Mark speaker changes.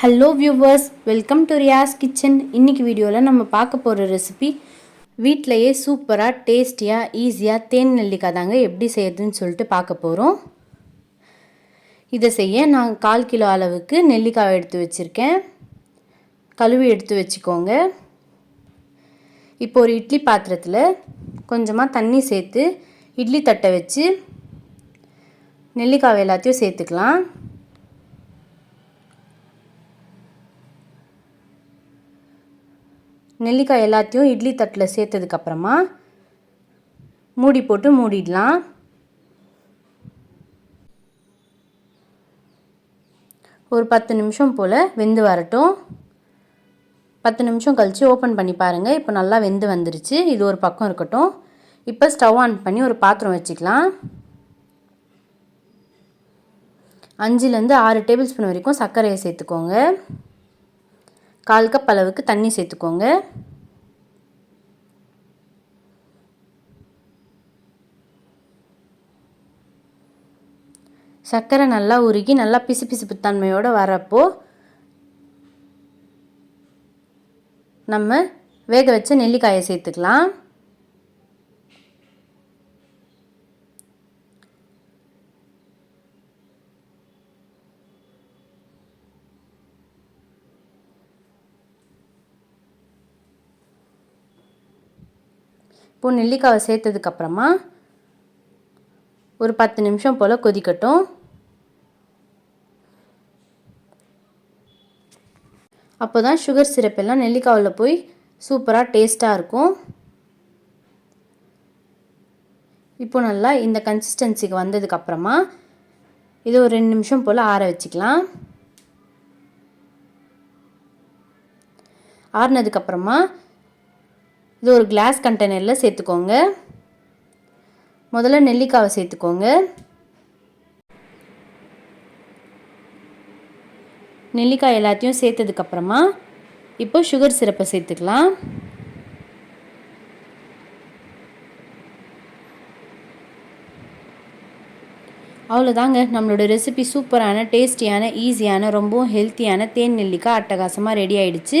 Speaker 1: Hello viewers welcome to Riyas kitchen இன்னைக்கு வீடியோவில் நம்ம பார்க்க போகிற ரெசிபி வீட்டிலையே சூப்பராக டேஸ்டியாக ஈஸியாக தேன் நெல்லிக்காய் தாங்க எப்படி செய்யறதுன்னு சொல்லிட்டு பார்க்க போகிறோம் இதை செய்ய நான் கால் கிலோ அளவுக்கு நெல்லிக்காய் எடுத்து வச்சுருக்கேன். கழுவி எடுத்து வச்சுக்கோங்க. இப்போ ஒரு இட்லி பாத்திரத்தில் கொஞ்சமாக தண்ணி சேர்த்து இட்லி தட்டை வச்சு நெல்லிக்காய் எல்லாத்தையும் சேர்த்துக்கலாம். நெல்லிக்காய் எல்லாத்தையும் இட்லி தட்டில் சேர்த்ததுக்கப்புறமா மூடி போட்டு மூடிடலாம். ஒரு பத்து நிமிஷம் போல் வெந்து வரட்டும். பத்து நிமிஷம் கழித்து ஓப்பன் பண்ணி பாருங்கள் இப்போ நல்லா வெந்து வந்துருச்சு. இது ஒரு பக்கம் இருக்கட்டும். இப்போ ஸ்டவ் ஆன் பண்ணி ஒரு பாத்திரம் வச்சுக்கலாம். அஞ்சுலேருந்து ஆறு டேபிள் ஸ்பூன் வரைக்கும் சர்க்கரையை சேர்த்துக்கோங்க. கால் கப் அளவுக்கு தண்ணி சேர்த்துக்கோங்க. சர்க்கரை நல்லா உருகி நல்லா பிசு பிசுப்பு தன்மையோடு வரப்போ நம்ம வேக வச்ச நெல்லிக்காயை சேர்த்துக்கலாம். இப்போது நெல்லிக்காவை சேர்த்ததுக்கப்புறமா ஒரு பத்து நிமிஷம் போல் கொதிக்கட்டும். அப்போ தான் சுகர் சிரப் எல்லாம் நெல்லிக்காவில் போய் சூப்பராக டேஸ்ட்டாக இருக்கும். இப்போ நல்லா இந்த கன்சிஸ்டன்சிக்கு வந்ததுக்கப்புறமா இது ஒரு ரெண்டு நிமிஷம் போல் ஆற வச்சுக்கலாம். ஆறுனதுக்கப்புறமா இது ஒரு கிளாஸ் கண்டெய்னரில் சேர்த்துக்கோங்க. முதல்ல நெல்லிக்காவை சேர்த்துக்கோங்க. நெல்லிக்காய் எல்லாத்தையும் சேர்த்ததுக்கப்புறமா இப்போ சுகர் சிரப்பை சேர்த்துக்கலாம். அவ்வளோதாங்க நம்மளோட ரெசிபி சூப்பரான டேஸ்டியான ஈஸியான ரொம்பவும் ஹெல்த்தியான தேன் நெல்லிக்காய் அட்டகாசமாக ரெடி ஆகிடுச்சு